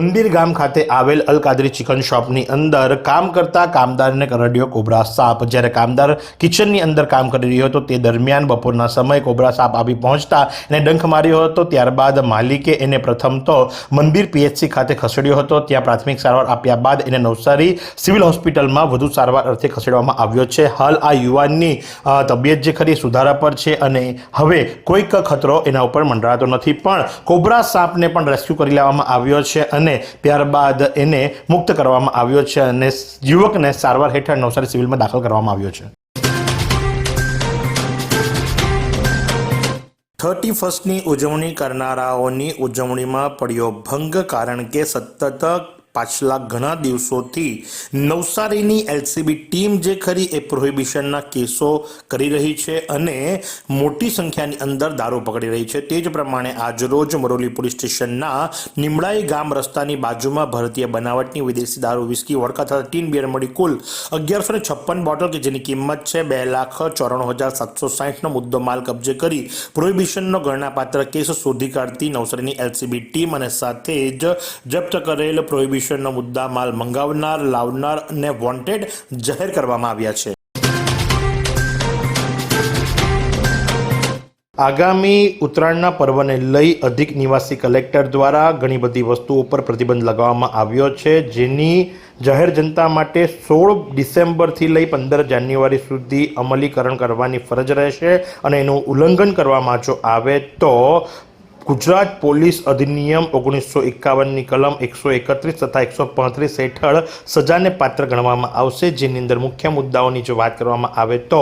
મંદિર ગામ ખાતે આવેલ અલ કાદરી ચિકન શોપની અંદર કામ કરતા કામદારને કરડ્યો કોબરા સાપ. જ્યારે કામદાર કિચનની અંદર કામ કરી રહ્યો હતો, તે દરમિયાન બપોરના સમયે કોબરા સાપ આવી પહોંચતા એને ડંખ માર્યો હતો. ત્યારબાદ માલિકે એને પ્રથમ તો મંદિર પીએચસી ખાતે ખસેડ્યો હતો. ત્યાં પ્રાથમિક સારવાર આપ્યા બાદ એને નવસારી સિવિલ હોસ્પિટલમાં વધુ સારવાર અર્થે ખસેડવામાં આવ્યો છે. હાલ આ યુવાનની તબિયત જે ખરી સુધારા પર છે અને હવે કોઈક ખતરો એના ઉપર મંડરાતો નથી. પણ કોબરા સાપને પણ રેસ્ક્યુ કરી લેવામાં આવ્યો છે અને ત્યારબાદ એને મુક્ત કરવામાં આવ્યો છે અને યુવકને સારવાર હેઠળ નવસારી સિવિલમાં દાખલ કરવામાં આવ્યો છે. થર્ટી ફર્સ્ટની ઉજવણી કરનારાઓની ઉજવણીમાં પડ્યો ભંગ કારણ કે સતત પાછલા ઘણા દિવસોથી નવસારીની એલસીબી ટીમ જે ખરી એ પ્રોહિબિશનના કેસો કરી રહી છે અને મોટી સંખ્યાની અંદર દારૂ પકડી રહી છે. તે જ પ્રમાણે આજરોજ મરોલી પોલીસ સ્ટેશનના નિમડાઈ ગામ રસ્તાની બાજુમાં ભારતીય બનાવટની વિદેશી દારૂ, વિસ્કી, વડકા તથા ટીન બિયર મળી કુલ અગિયારસો ને છપ્પન બોટલ કે જેની કિંમત છે બે લાખ ચોરાણું હજાર સાતસો સાહીઠનો મુદ્દો માલ કબજે કરી પ્રોહિબિશનનો ગણનાપાત્ર કેસ શોધી કાઢતી નવસારીની એલસીબી ટીમ અને સાથે જ જપ્ત કરેલ પ્રોહિબિશનનો મુદ્દા માલ મંગાવનાર, લાવનાર અને વોન્ટેડ જાહેર કરવામાં આવ્યા છે. આગામી ઉત્તરાયણના પર્વને લઈ અધિક નિવાસી કલેક્ટર દ્વારા ઘણી બધી વસ્તુઓ પર પ્રતિબંધ લગાવવામાં આવ્યો છે, જેની જાહેર જનતા માટે સોળ ડિસેમ્બરથી લઈ પંદર જાન્યુઆરી સુધી અમલીકરણ કરવાની ફરજ રહેશે અને એનું ઉલ્લંઘન કરવામાં જો આવે તો ગુજરાત પોલીસ અધિનિયમ ઓગણીસો એકાવનની કલમ એકસો એકત્રીસ તથા એકસો પાંત્રીસ હેઠળ સજાને પાત્ર ગણવામાં આવશે, જેની અંદર મુખ્ય મુદ્દાઓની જો વાત કરવામાં આવે તો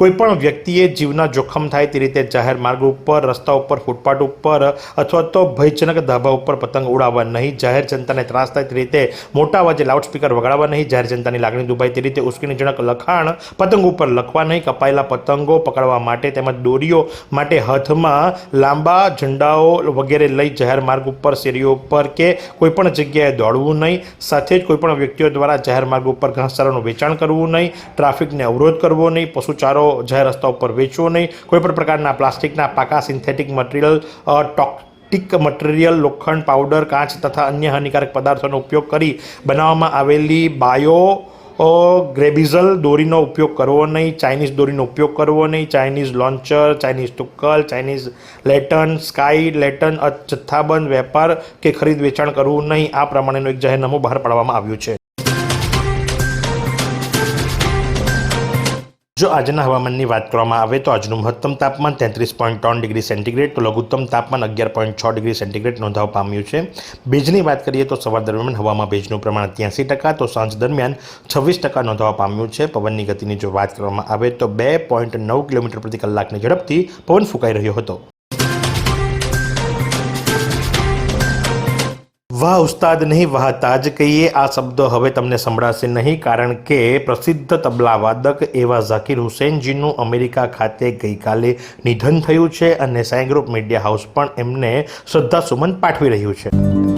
કોઈપણ વ્યક્તિએ જીવના જોખમ થાય તે રીતે જાહેર માર્ગ ઉપર, રસ્તા ઉપર, ફૂટપાથ ઉપર અથવા તો ભયજનક ધાબા ઉપર પતંગ ઉડાવવા નહીં. જાહેર જનતાને ત્રાસ થાય તે રીતે મોટા અવાજે લાઉડસ્પીકર વગાડવા નહીં. જાહેર જનતાની લાગણી દુભાય તે રીતે ઉશ્કેરણીજનક લખાણ પતંગ ઉપર લખવા નહીં. કપાયેલા પતંગો પકડવા માટે તેમજ દોરીઓ માટે હાથમાં લાંબા ઝંડાઓ વગેરે લઈ જાહેર માર્ગ ઉપર, શેરીઓ ઉપર કે કોઈપણ જગ્યાએ દોડવું નહીં. સાથે જ કોઈપણ વ્યક્તિઓ દ્વારા જાહેર માર્ગ ઉપર ઘાસચારાનું વેચાણ કરવું નહીં. ટ્રાફિકને અવરોધ કરવો નહીં. પશુચારો જાહેર રસ્તા ઉપર વેચવો નહીં. કોઈપણ પ્રકારના પ્લાસ્ટિકના પાકા, સિન્થેટિક મટીરિયલ ટોક ટીક મટીરિયલ, લોખંડ, પાવડર, કાચ તથા અન્ય હાનિકારક પદાર્થોનો ઉપયોગ કરી બનાવવામાં આવેલી બાયો ગ્રેબિઝલ દોરીનો ઉપયોગ કરવો નહીં ચાઇનીઝ દોરીનો ઉપયોગ કરવો નહીં ચાઇનીઝ લોન્ચર ચાઇનીઝ ટુક્કલ ચાઇનીઝ લેટન સ્કાય લેટન જથ્થાબંધ વેપાર કે ખરીદ વેચાણ કરવું નહીં, આ પ્રમાણેનું એક જાહેરનામું બહાર પાડવામાં આવ્યું છે. જો આજના હવામાનની વાત કરવામાં આવે તો આજનું મહત્તમ તાપમાન તેત્રીસ પોઈન્ટ ત્રણ ડિગ્રી સેન્ટીગ્રેડ તો લઘુત્તમ તાપમાન અગિયાર પોઈન્ટ છ ડિગ્રી સેન્ટીગ્રેડ નોંધાવ પામ્યું છે. ભેજની વાત કરીએ તો સવાર દરમિયાન હવામાં ભેજનું પ્રમાણ ત્યાંસી ટકા તો સાંજ દરમિયાન છવ્વીસ ટકા નોંધાવા પામ્યું છે. પવનની ગતિની જો વાત કરવામાં આવે તો બે પોઈન્ટ નવ કિલોમીટર પ્રતિ કલાકની ઝડપથી પવન ફૂંકાઈ રહ્યો હતો. વાહ ઉસ્તાદ નહીં, વાહ તાજ કહીએ. આ શબ્દો હવે તમને સંભળાશે નહીં, કારણ કે પ્રસિદ્ધ તબલા વાદક એવા ઝાકીર હુસેનજીનું અમેરિકા ખાતે ગઈકાલે નિધન થયું છે અને સાંઈ ગ્રુપ મીડિયા હાઉસ પણ એમને શ્રદ્ધાસુમન પાઠવી રહ્યું છે.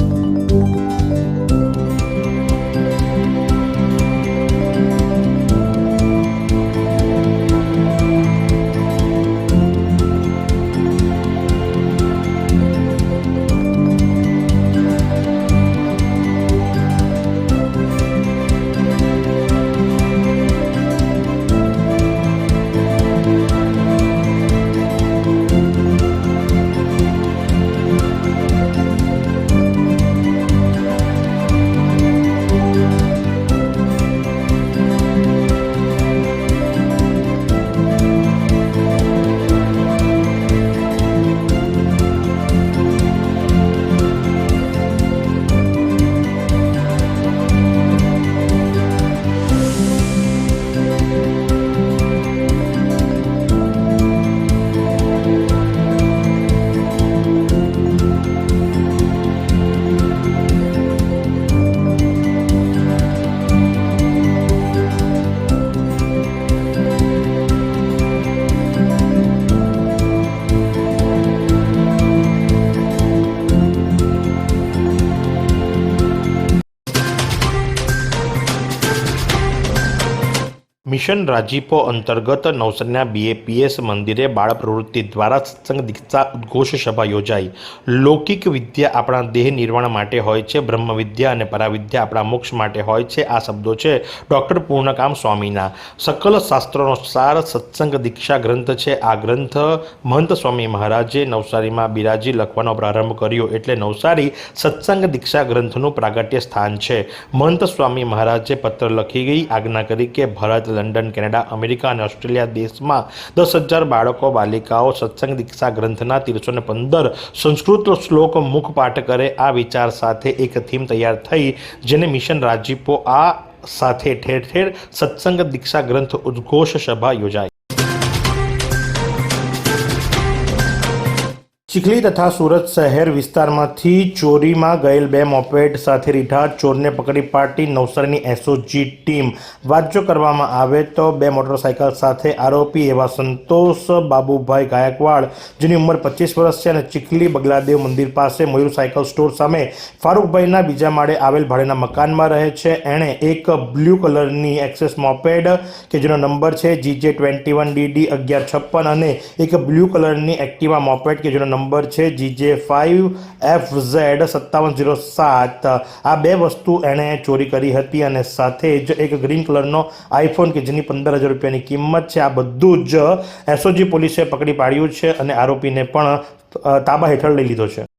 મિશન રાજીપો અંતર્ગત નવસરના બીએપીએસ મંદિરે બાળ પ્રવૃત્તિ દ્વારા સત્સંગ દીક્ષા ઉદ્ઘોષ સભા યોજાઈ. લૌકિક વિદ્યા આપણા દેહ નિર્વાણ માટે હોય છે, બ્રહ્મ વિદ્યા અને પરાવિદ્યા આપણા મોક્ષ માટે હોય છે, આ શબ્દો છે ડૉક્ટર પૂર્ણકામ સ્વામીના. સકલ શાસ્ત્રોનો સાર સત્સંગ દીક્ષા ગ્રંથ છે. આ ગ્રંથ મહંત સ્વામી મહારાજે નવસારીમાં બિરાજી લખવાનો પ્રારંભ કર્યો એટલે નવસારી સત્સંગ દીક્ષા ગ્રંથનું પ્રાગટ્ય સ્થાન છે. મહંત સ્વામી મહારાજે પત્ર લખી ગઈ આજ્ઞા કરી કે ભારત લંડન કેનેડા, અમેરિકા અને ઓસ્ટ્રેલિયા દેશમાં દસ હજાર બાળકો, બાલિકાઓ, સત્સંગ, દીક્ષા ગ્રંથના ત્રીસો ને પંદર સંસ્કૃત શ્લોક મુખપાઠ કરે આ વિચાર સાથે એક થીમ તૈયાર થઈ, જેને મિશન રાજીપો આ સાથે ઠેર ઠેર સત્સંગ, દીક્ષા ગ્રંથ, ઉદ્ઘોષ સભા યોજાઈ ચીખલી તથા સુરત શહેર વિસ્તારમાંથી ચોરીમાં ગયેલ બે મોપેડ સાથે રીઢા ચોરને પકડી પાડતી નવસારીની એસઓજી ટીમ. વાત જો કરવામાં આવે તો બે મોટરસાયકલ સાથે આરોપી એવા સંતોષ બાબુભાઈ ગાયકવાડ, જેની ઉંમર પચીસ વર્ષ છે, અને ચીખલી બગલાદેવ મંદિર પાસે મયુર સાયકલ સ્ટોર સામે ફારૂકભાઈના બીજા માળે આવેલ ભાડેના મકાનમાં રહે છે. એણે એક બ્લુ કલરની એક્સેસ મોપેડ, કે જેનો નંબર છે જીજે ટ્વેન્ટી વન ડીડી અગિયાર છપ્પન, અને એક બ્લુ કલરની એક્ટિવા મોપેડ, કે જેનો નંબર છે જીજે ફાઇવ એફ ઝેડ સત્તાવન જીરો સાત. આ બે વસ્તુ એણે ચોરી કરી હતી અને સાથે જ એક ગ્રીન કલરનો આઈફોન કે જેની પંદર હજાર રૂપિયાની કિંમત છે. આ બધું જ એસઓજી પોલીસે પકડી પાડ્યું છે અને આરોપીને પણ તાબા હેઠળ લઈ લીધો છે.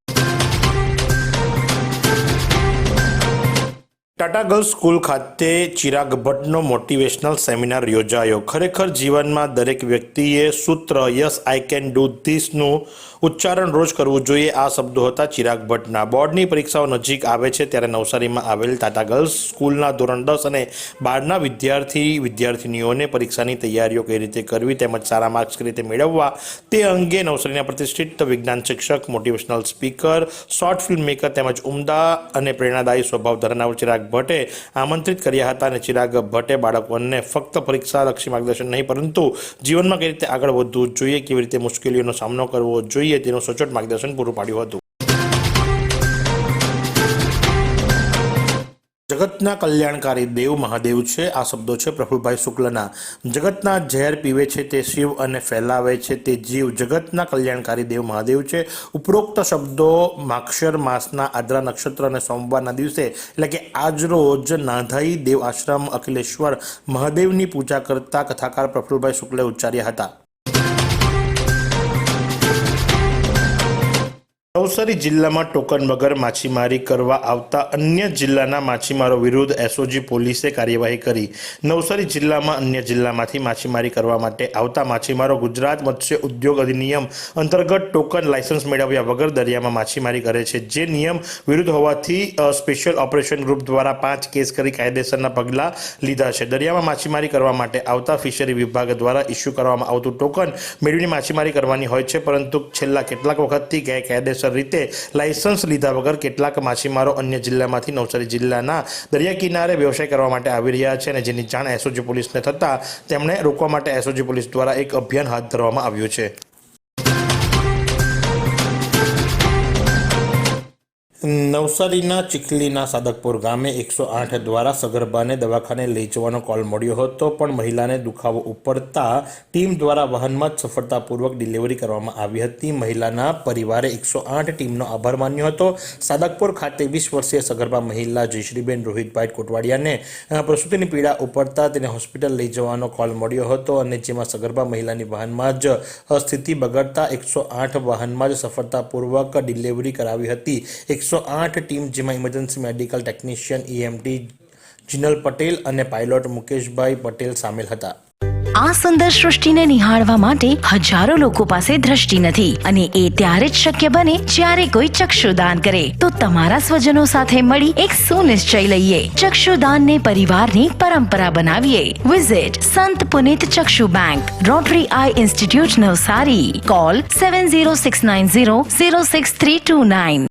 ટાટા ગર્લ્સ સ્કૂલ ખાતે ચિરાગ ભટ્ટનો મોટિવેશનલ સેમિનાર યોજાયો. ખરેખર જીવનમાં દરેક વ્યક્તિએ સૂત્ર યસ આઈ કેન ડુ ધીસનું ઉચ્ચારણ રોજ કરવું જોઈએ, આ શબ્દો હતા ચિરાગ ભટ્ટના. બોર્ડની પરીક્ષાઓ નજીક આવે છે ત્યારે નવસારીમાં આવેલ ટાટા ગર્લ્સ સ્કૂલના ધોરણ દસ અને બારના વિદ્યાર્થી વિદ્યાર્થીનીઓને પરીક્ષાની તૈયારીઓ કઈ રીતે કરવી તેમજ સારા માર્ક્સ કઈ રીતે મેળવવા તે અંગે નવસારીના પ્રતિષ્ઠિત વિજ્ઞાન શિક્ષક, motivational speaker, short film maker તેમજ ઉમદા અને પ્રેરણાદાયી સ્વભાવ ધરાવનાર ચિરાગ ભટ્ટે આમંત્રિત કર્યા હતા અને ચિરાગ ભટ્ટે બાળકોને ફક્ત પરીક્ષાલક્ષી માર્ગદર્શન નહીં, પરંતુ જીવનમાં કઈ રીતે આગળ વધવું જોઈએ, કેવી રીતે મુશ્કેલીઓનો સામનો કરવો જોઈએ તેનું સચોટ માર્ગદર્શન પૂરું પાડ્યું હતું. જગતના કલ્યાણકારી દેવ મહાદેવ છે, આ શબ્દો છે પ્રફુલભાઈ શુક્લના. જગતના ઝેર પીવે છે તે શિવ અને ફેલાવે છે તે જીવ. જગતના કલ્યાણકારી દેવ મહાદેવ છે. ઉપરોક્ત શબ્દો માક્ષર માસના આદ્રા નક્ષત્ર અને સોમવારના દિવસે, એટલે કે આજરોજ નાધાઈ દેવ આશ્રમ અખિલેશ્વર મહાદેવની પૂજા કરતા કથાકાર પ્રફુલભાઈ શુક્લે ઉચ્ચાર્યા હતા. નવસારી જિલ્લામાં ટોકન વગર માછીમારી કરવા આવતા અન્ય જિલ્લાના માછીમારો વિરુદ્ધ એસઓજી પોલીસે કાર્યવાહી કરી. નવસારી જિલ્લામાં અન્ય જિલ્લામાંથી માછીમારી કરવા માટે આવતા માછીમારો ગુજરાત મત્સ્ય ઉદ્યોગ અધિનિયમ અંતર્ગત ટોકન લાયસન્સ મેળવ્યા વગર દરિયામાં માછીમારી કરે છે. જે નિયમ વિરુદ્ધ હોવાથી સ્પેશિયલ ઓપરેશન ગ્રુપ દ્વારા પાંચ કેસ કરી કાયદેસરના પગલાં લીધા છે. દરિયામાં માછીમારી કરવા માટે આવતા ફિશરી વિભાગ દ્વારા ઇસ્યુ કરવામાં આવતું ટોકન મેળવીને માછીમારી કરવાની હોય છે, પરંતુ છેલ્લા કેટલાક વખતથી ગેરકાયદેસર રીતે લાયસન્સ લીધા વગર કેટલાક માછીમારો અન્ય જિલ્લામાંથી નવસારી જિલ્લાના દરિયા કિનારે વ્યવસાય કરવા માટે આવી રહ્યા છે અને જેની જાણ એસઓજી પોલીસને થતાં તેમણે રોકવા માટે એસઓજી પોલીસ દ્વારા એક અભિયાન હાથ ધરવામાં આવ્યું છે. નવસારીના ચીખલીના સાદકપુર ગામે એકસો આઠ દ્વારા સગર્ભાને દવાખાને લઈ જવાનો કોલ મળ્યો હતો, પણ મહિલાને દુખાવો ઉપડતા ટીમ દ્વારા વાહનમાં જ સફળતાપૂર્વક ડિલિવરી કરવામાં આવી હતી. મહિલાના પરિવારે એકસો આઠ ટીમનો આભાર માન્યો હતો. સાદકપુર ખાતે વીસ વર્ષીય સગર્ભા મહિલા જયશ્રીબેન રોહિતભાઈ કોટવાડિયાને પ્રસૂતિની પીડા ઉપડતા તેને હોસ્પિટલ લઈ જવાનો કોલ મળ્યો હતો અને જેમાં સગર્ભા મહિલાની વાહનમાં જ સ્થિતિ બગડતા એકસો આઠ વાહનમાં જ સફળતાપૂર્વક ડિલિવરી કરાવી હતી. એકસો આઠ ટીમ જેમાં emergency medical technician EMT Jinal Patel અને પાયલોટ મુકેશભાઈ પટેલ સામેલ હતા. આ સુંદર સૃષ્ટિને નિહાળવા માટે હજારો લોકો પાસે દ્રષ્ટિ નથી અને એ ત્યારે જ શક્ય બને જ્યારે કોઈ ચક્ષુદાન કરે. તો તમારા સ્વજનો સાથે મળી એક સુનિશ્ચય લઈએ. ચક્ષુદાનને પરિવારની પરંપરા બનાવીએ. Visit Sant Punit Chakshu bank rotary eye institute Navsari. Call seven zero six nine zero zero six three two nine